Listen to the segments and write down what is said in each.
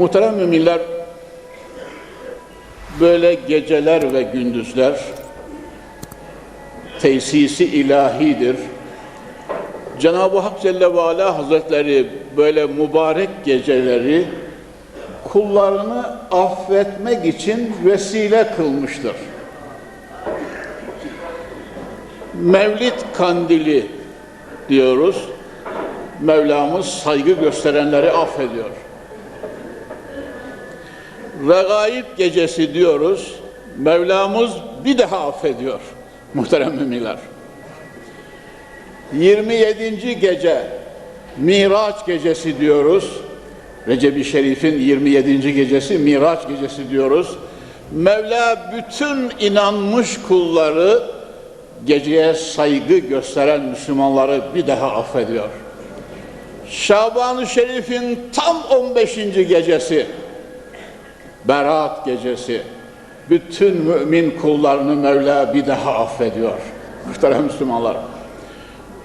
Muhterem müminler, böyle geceler ve gündüzler tesisi ilahidir. Cenab-ı Hak Celle ve Ala Hazretleri böyle mübarek geceleri kullarını affetmek için vesile kılmıştır. Mevlid kandili diyoruz. Mevlamız saygı gösterenleri affediyor. Regaib gecesi diyoruz. Mevlamız bir daha affediyor. Muhterem müminler. 27. gece Miraç gecesi diyoruz. Recep-i Şerif'in 27. gecesi Miraç gecesi diyoruz. Mevla bütün inanmış kulları geceye saygı gösteren Müslümanları bir daha affediyor. Şaban-ı Şerif'in tam 15. gecesi Berat gecesi bütün mümin kullarını Mevla bir daha affediyor. Muhterem Müslümanlar.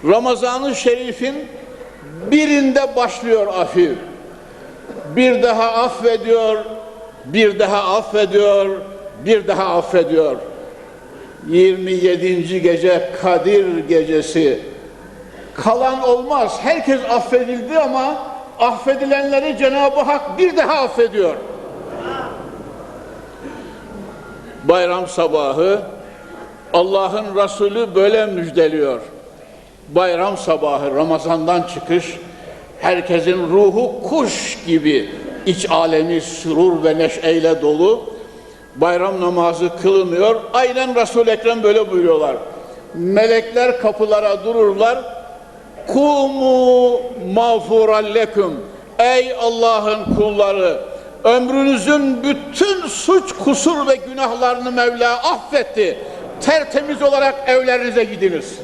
Ramazan-ı Şerif'in birinde başlıyor afif. Bir daha affediyor, bir daha affediyor, bir daha affediyor. 27. gece Kadir gecesi. Kalan olmaz. Herkes affedildi ama affedilenleri Cenab-ı Hak bir daha affediyor. Bayram sabahı Allah'ın Resulü böyle müjdeliyor. Bayram sabahı Ramazan'dan çıkış herkesin ruhu kuş gibi iç alemi sürur ve neşeyle dolu. Bayram namazı kılınıyor. Aynen Resul-i Ekrem böyle buyuruyorlar. Melekler kapılara dururlar. Kumu mağfuralleküm. Ey Allah'ın kulları, ömrünüzün bütün suç, kusur ve günahlarını Mevla affetti. Tertemiz olarak evlerinize gidiniz.